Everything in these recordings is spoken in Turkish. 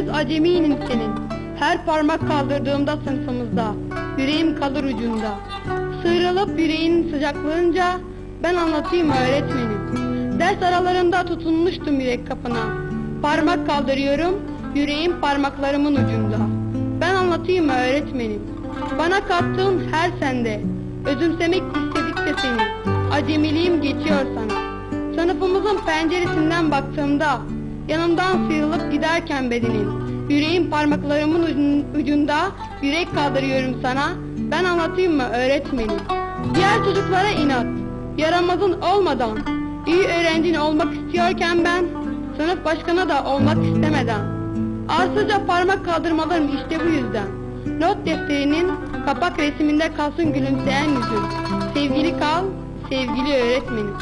Henüz acemiyim senin. Her parmak kaldırdığımda sınıfımızda. Yüreğim kalır ucunda. Sıyrılıp yüreğin sıcaklığınca ben anlatayım öğretmenim. Ders aralarında tutunmuştum yürek kapına. Parmak kaldırıyorum, yüreğim parmaklarımın ucunda. Ben anlatayım öğretmenim. Bana kattığın her sende. Özümsemek istedik de seni. Acemiliğim geçiyor sana. Sınıfımızın penceresinden baktığımda yanımdan sıyrılıp giderken bedenin yüreğim parmaklarımın ucun- ucunda yürek kaldırıyorum sana. Ben anlatayım mı öğretmenim? Diğer çocuklara inat. Yaramazın olmadan. İyi öğrencin olmak istiyorken ben sınıf başkanı da olmak istemeden. Arsızca parmak kaldırmalarım işte bu yüzden. Not defterinin kapak resiminde kalsın gülümseyen yüzün sevgili kal sevgili Öğretmenim,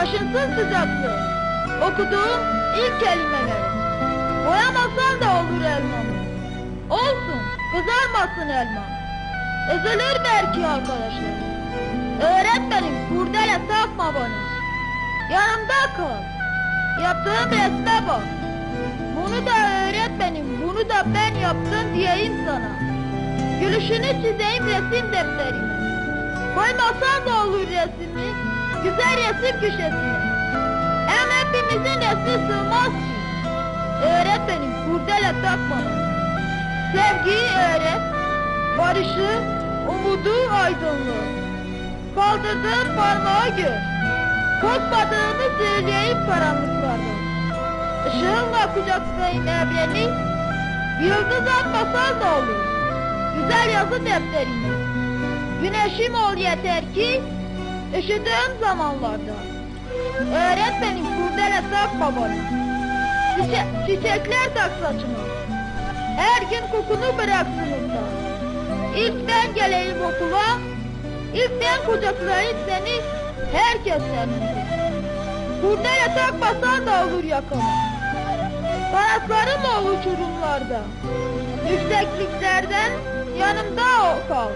Taşınsın sıcaklığı. Okuduğum ilk kelimeleri. Boyamasan da olur elmamı. Olsun, kızarmasın elma. Üzülür belki arkadaşlar. Öğretmenim, kurdele takma bana. Yanımda kal. Yaptığım resme bak. Bunu da öğretmenim, bunu da ben yaptım diyeyim sana. Gülüşünü çizeyim resim defterime. Koymasan da olur resmi, güzel resim köşesine. Hem hepimizin resmi sığmaz ki. Öğretmenim kurdele takma. Sevgiyi öğret, barışı, umudu, aydınlığı. Kaldırdığım parmağı gör. Korkmadığımı söyleyeyim karanlıklarda. Işığınla kucaklayayım evreni, yıldız atmasan da olur. Güzel yazı defterine. Güneşim ol yeter ki, üşüdüğüm zamanlarda. Öğretmenim kurdele takma bana. Çiçe çiçekler tak saçıma. Her gün kokunu bırak sınıfta. İlk ben geleyim okula, ilk ben kucaklayayım seni, herkes senindir. Kurdele takmasan da olur yakama. Kanatlarım ol uçurumlarda. Yüksekliklerden yanımda ol kal.